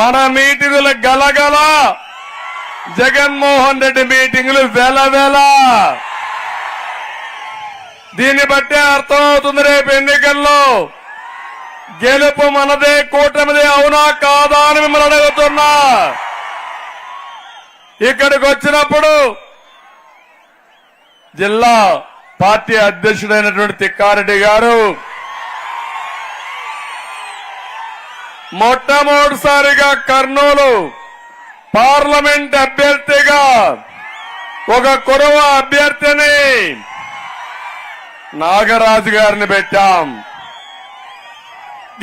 మన మీటింగులు గలగల. జగన్మోహన్ రెడ్డి మీటింగులు వెల వెల. దీన్ని బట్టే అర్థమవుతుంది రేపు ఎన్నికల్లో. గెలుపు మనదే కూటమిదే అవునా కాదా అని మిమ్మల్ని అడుగుతున్నా. ఇక్కడికి వచ్చినప్పుడు జిల్లా పార్టీ అధ్యక్షుడైనటువంటి తిక్కారెడ్డి గారు మొట్టమొదటిసారిగా కర్నూలు పార్లమెంట్ అభ్యర్థిగా ఒక కురవ అభ్యర్థిని నాగరాజు గారిని పెట్టాం.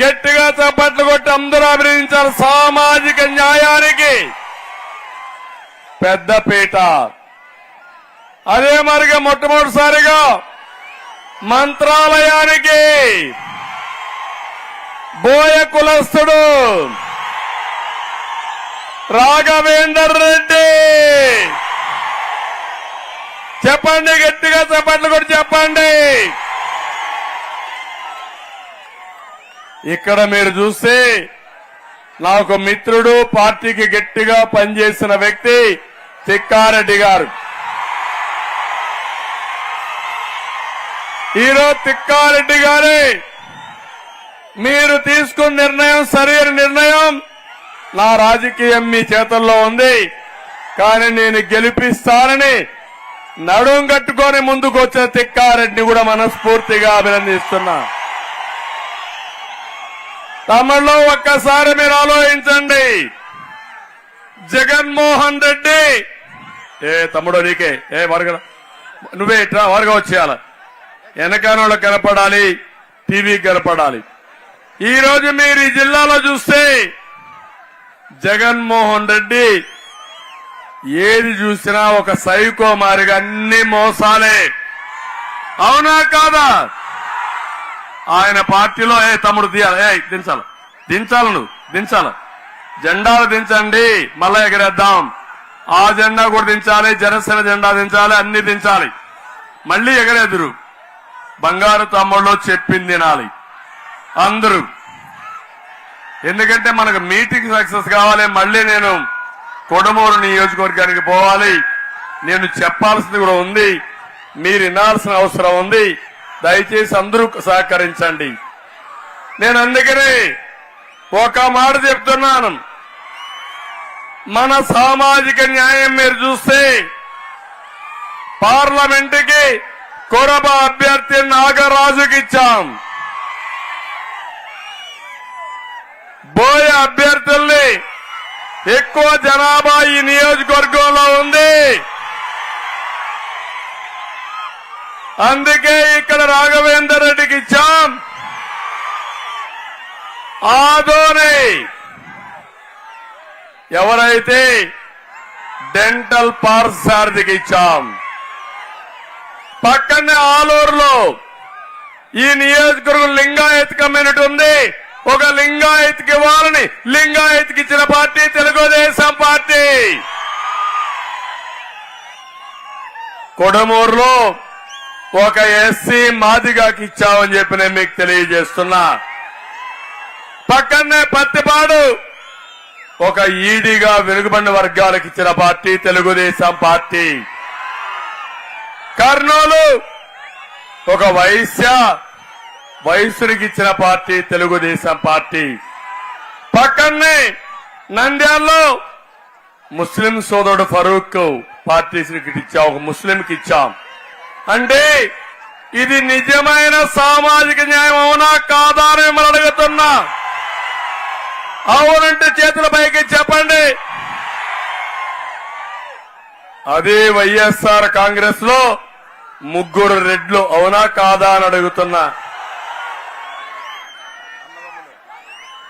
గట్టిగా చప్పట్లు కొట్టి అందరూ అభినందించారు సామాజిక న్యాయానికి పెద్దపీట అదే మరిగా మొట్టమొదటిసారిగా మంత్రాలయానికి బోయ కులస్తుడు రాఘవేందర్ రెడ్డి. చెప్పండి గట్టిగా చెప్పండి కూడా చెప్పండి. ఇక్కడ మీరు చూస్తే నాకు మిత్రుడు పార్టీకి గట్టిగా పనిచేసిన వ్యక్తి తిక్కారెడ్డి గారు. ఈరోజు తిక్కారెడ్డి గారే మీరు తీసుకున్న నిర్ణయం సరైన నిర్ణయం నా రాజకీయం మీ చేతుల్లో ఉంది. కానీ నేను గెలిపిస్తానని నడుం కట్టుకొని ముందుకు వచ్చిన తిక్కారెడ్డిని కూడా మనస్ఫూర్తిగా అభినందిస్తున్నా. తమలో ఒక్కసారి మీరు ఆలోచించండి. జగన్మోహన్ రెడ్డి ఏ తమ్ముడు నీకే? ఏ వర్గ నువ్వే ఇట్లా వరగ వచ్చేయాల. వెనకానోళ్ళు కనపడాలి టీవీ కనపడాలి. ఈ రోజు మీరు ఈ జిల్లాలో చూస్తే జగన్మోహన్ రెడ్డి ఏది చూసినా ఒక సైకో మారిగా అన్ని మోసాలే. అవునా కాదా? ఆయన పార్టీలో ఏ తమ్ముడు తీయాలి. ఏ దించాలి. దించాలి నువ్వు దించాలి. జెండాలు దించండి మళ్ళా ఎగరేద్దాం ఆ జెండా కూడా దించాలి జనసేన జెండా దించాలి అన్ని దించాలి. మళ్ళీ ఎగరేదురు. బంగారు తమ్ముళ్ళు చెప్పింది తినాలి అందరూ. ఎందుకంటే మనకు మీటింగ్ సక్సెస్ కావాలి మళ్ళీ నేను కొడమూరు నియోజకవర్గానికి పోవాలి. నేను చెప్పాల్సింది కూడా ఉంది. మీరు వినాల్సిన అవసరం ఉంది. దయచేసి అందరూ సహకరించండి. నేను అందుకనే ఒక మాట చెప్తున్నాను. మన సామాజిక న్యాయం మీరు చూస్తే పార్లమెంటుకి కొరబ అభ్యర్థి నాగరాజుకి ఇచ్చాం. బోయ అభ్యర్థుల్ని ఎక్కువ జనాభా ఈ నియోజకవర్గంలో ఉంది. అందుకే ఇక్కడ రాఘవేందర్ రెడ్డికి ఇచ్చాం. ఆదోని. ఎవరైతే డెంటల్ పార్సారథికి ఇచ్చాం. పక్కనే ఆలూరులో ఈ నియోజకవర్గం లింగాయత్ కమ్యూనిటీ ఉంది. ఒక లింగాయత్కి ఇవ్వాలని లింగాయత్కి ఇచ్చిన పార్టీ తెలుగుదేశం పార్టీ. కొడమూరులో ఒక ఎస్సీ మాదిగాకి ఇచ్చామని చెప్పి నేను మీకు తెలియజేస్తున్నా. పక్కనే పత్తిపాడు ఒక ఈడీగా వెనుకబడిన వర్గాలకు ఇచ్చిన పార్టీ తెలుగుదేశం పార్టీ. కర్నూలు ఒక వైశ్య వయసునికి ఇచ్చిన పార్టీ తెలుగుదేశం పార్టీ. పక్కనే నంద్యాలలో ముస్లిం సోదరుడు ఫరూక్ పార్టీ ఇచ్చా ఒక ముస్లింకి ఇచ్చాం. అంటే ఇది నిజమైన సామాజిక న్యాయం అవునా కాదా అని మిమ్మల్ని అడుగుతున్నా. అవునంటే చేతుల పైకి చెప్పండి. అదే వైఎస్ఆర్ కాంగ్రెస్లో ముగ్గురు రెడ్లు అవునా కాదా అని అడుగుతున్నా.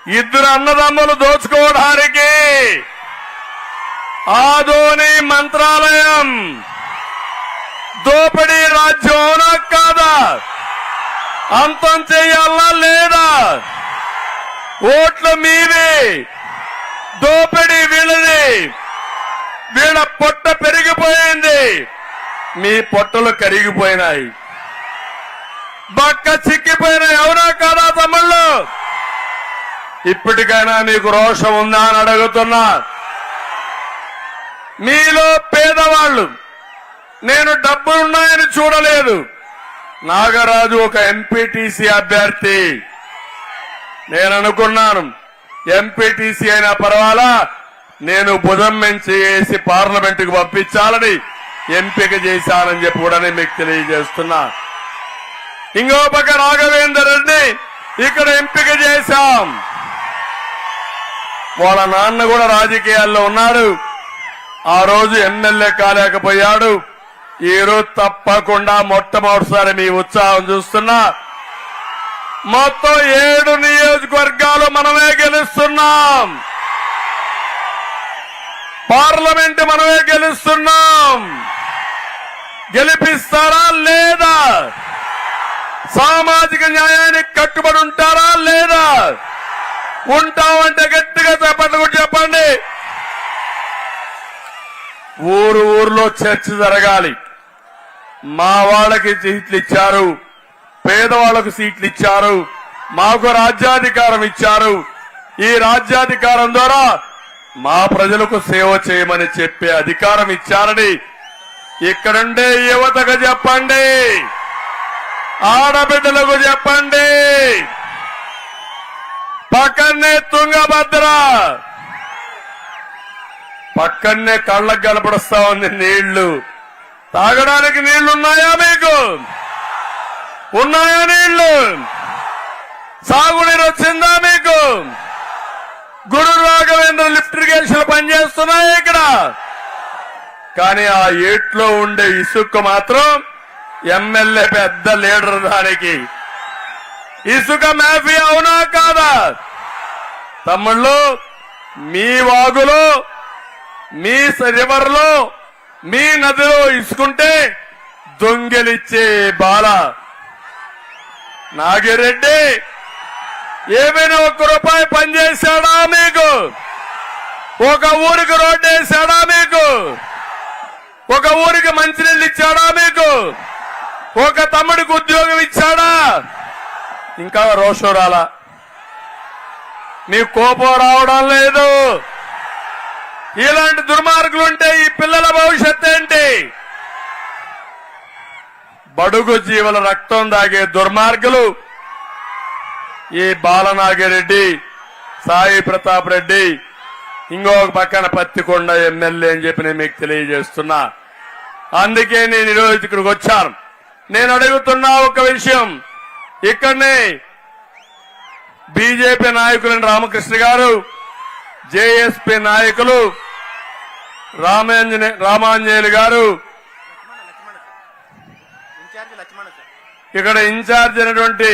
ఇద్దరు అన్నదమ్ములు దోచుకోవడానికి. ఆదోని మంత్రాలయం. దోపిడీ రాజ్యం అవునా కాదా? అంతం చేయాలా లేదా? ఓట్లు మీవి దోపిడీ వీళ్ళది. వీళ్ళ పొట్ట పెరిగిపోయింది. మీ పొట్టలు కరిగిపోయినాయి. బక్క చిక్కిపోయినాయి. అవునా కాదా తమ్ముళ్ళు? ఇప్పటికైనా మీకు రోషం ఉందా అని అడుగుతున్నా. మీలో పేదవాళ్ళు నేను డబ్బులున్నాయని చూడలేదు. నాగరాజు ఒక ఎంపీటీసీ అభ్యర్థి. నేను అనుకున్నాను ఎంపీటీసీ అయినా పర్వాలా నేను భుజం మెంచి వేసి పార్లమెంట్కు పంపించాలని ఎంపిక చేశానని చెప్పి కూడా నేను మీకు తెలియజేస్తున్నా. ఇంకో పక్క రాఘవేందర్ రెడ్డి ఇక్కడ ఎంపిక చేశాం. వాళ్ళ నాన్న కూడా రాజకీయాల్లో ఉన్నాడు. ఆ రోజు ఎమ్మెల్యే కాలేకపోయాడు. ఈరోజు రోజు తప్పకుండా మొట్టమొదటిసారి మీ ఉత్సాహం చూస్తున్నా. మొత్తం ఏడు నియోజకవర్గాలు మనమే గెలుస్తున్నాం. పార్లమెంట్ మనమే గెలుస్తున్నాం. గెలిపిస్తారా లేదా? సామాజిక న్యాయానికి కట్టుబడి ఉంటారా లేదా? ఉంటామంటే గట్టిగా చెప్పండి కూడా చెప్పండి. ఊరు ఊర్లో చర్చ జరగాలి. మా వాళ్ళకి సీట్లు ఇచ్చారు. పేదవాళ్ళకు సీట్లు ఇచ్చారు. మాకు రాజ్యాధికారం ఇచ్చారు. ఈ రాజ్యాధికారం ద్వారా మా ప్రజలకు సేవ చేయమని చెప్పే అధికారం ఇచ్చారని ఇక్కడుండే యువతకు చెప్పండి. ఆడబిడ్డలకు చెప్పండి. పక్కనే తుంగభద్ర. పక్కనే కళ్ళకు కనపడుస్తా ఉంది నీళ్ళు. తాగడానికి నీళ్ళున్నాయా మీకు? ఉన్నాయా నీళ్ళు? సాగునీరు వచ్చిందా మీకు? గురు రాఘవేంద్ర లిఫ్ట్ ఇరిగేషన్ పనిచేస్తున్నాయి ఇక్కడ. కానీ ఆ ఏట్లో ఉండే ఇసుక మాత్రం ఎమ్మెల్యే పెద్ద లీడర్ దానికి. ఇసుక మాఫియా అవునా కాదా? తమ్ముళ్ళు మీ వాగులో మీ రివర్లో మీ నదిలో ఇసుకుంటే దొంగలిచ్చే బాల నాగిరెడ్డి. ఏమైనా ఒక్క రూపాయి పనిచేశాడా మీకు? ఒక ఊరికి రోడ్డు వేసాడా మీకు? ఒక ఊరికి మంచినీళ్ళు ఇచ్చాడా మీకు? ఒక తమ్ముడికి ఉద్యోగం ఇచ్చాడా? ఇంకా రోషం రాలా? మీకు కోపం రావడం లేదు. ఇలాంటి దుర్మార్గులు ఉంటే ఈ పిల్లల భవిష్యత్ ఏంటి? బడుగు జీవుల రక్తం దాగే దుర్మార్గులు ఈ బాలనాగిరెడ్డి సాయి ప్రతాప్ రెడ్డి ఇంకొక పక్కన పత్తికొండ ఎమ్మెల్యే అని చెప్పి నేను మీకు తెలియజేస్తున్నా. అందుకే నేను ఈరోజు ఇక్కడికి వచ్చాను. నేను అడుగుతున్నా ఒక విషయం. ఇక్కడనే బీజేపీ నాయకులైన రామకృష్ణ గారు జేఎస్పీ నాయకులు రామాంజనే రామాంజనేయులు గారు ఇక్కడ ఇన్ఛార్జ్ అయినటువంటి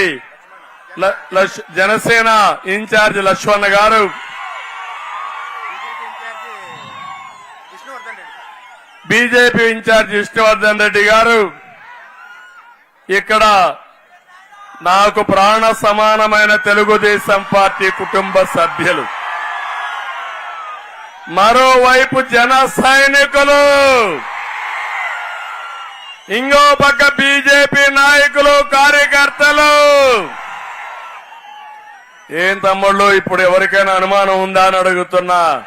ల- లక్ష్- జనసేన ఇన్ఛార్జ్ లక్ష్మణ్ గారు బీజేపీ ఇన్ఛార్జ్ విష్ణువర్ధన్ రెడ్డి గారు ఇక్కడ నాకు ప్రాణ సమానమైన తెలుగుదేశం పార్టీ కుటుంబ సభ్యులు. మరోవైపు జన సైనికులు. ఇంకో పక్క బీజేపీ నాయకులు కార్యకర్తలు. ఏం తమ్ముళ్ళు ఇప్పుడు ఎవరికైనా అనుమానం ఉందా అని అడుగుతున్నా.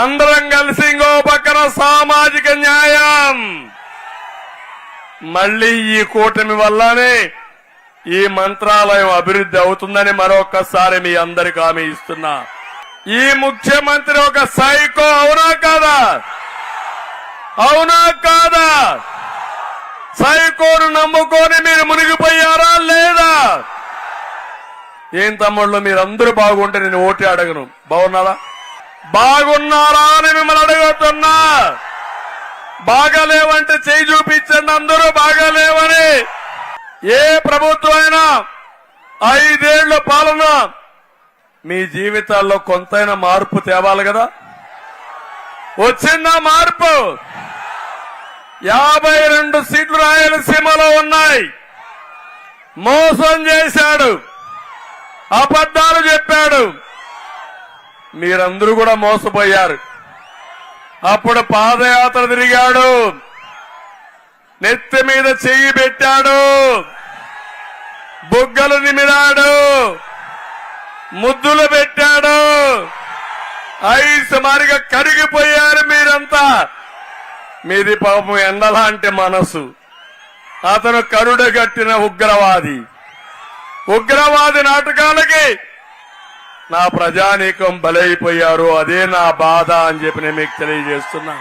అందరం కలిసి ఇంకో పక్కన సామాజిక న్యాయం. మళ్ళీ ఈ కూటమి వల్లనే ఈ మంత్రాలయం అభివృద్ధి అవుతుందని మరొకసారి మీ అందరికి హామీ ఇస్తున్నా. ఈ ముఖ్యమంత్రి ఒక సైకో అవునా కాదా? అవునా కాదా? సైకోను నమ్ముకొని మీరు మునిగిపోయారా లేదా? ఏం తమ్ముళ్ళు మీరందరూ బాగుంటే నేను ఓటు అడగను. బాగున్నారా? బాగున్నారా అని మిమ్మల్ని అడుగుతున్నా. బాగాలేవంటే చేయి చూపించండి అందరూ బాగాలేవని. ఏ ప్రభుత్వం అయినా ఐదేళ్ళ పాలన మీ జీవితాల్లో కొంతైనా మార్పు తేవాలి కదా? వచ్చిందా మార్పు? యాభై రెండు సీట్లు రాయలసీమలో ఉన్నాయి. మోసం చేశాడు. అబద్ధాలు చెప్పాడు. మీరందరూ కూడా మోసపోయారు. అప్పుడు పాదయాత్ర తిరిగాడు. నెత్తి మీద చెయ్యి పెట్టాడు. బుగ్గలు నిమిరాడు. ముద్దులు పెట్టాడు. ఐస్ మారిగా కరిగిపోయారు మీరంతా. మీది పాపం ఎండలాంటి మనసు. అతను కరుడగట్టిన ఉగ్రవాది. ఉగ్రవాది నాటకాలకి నా ప్రజానీకం బలైపోయారు అదే నా బాధ అని చెప్పి నేను మీకు తెలియజేస్తున్నా.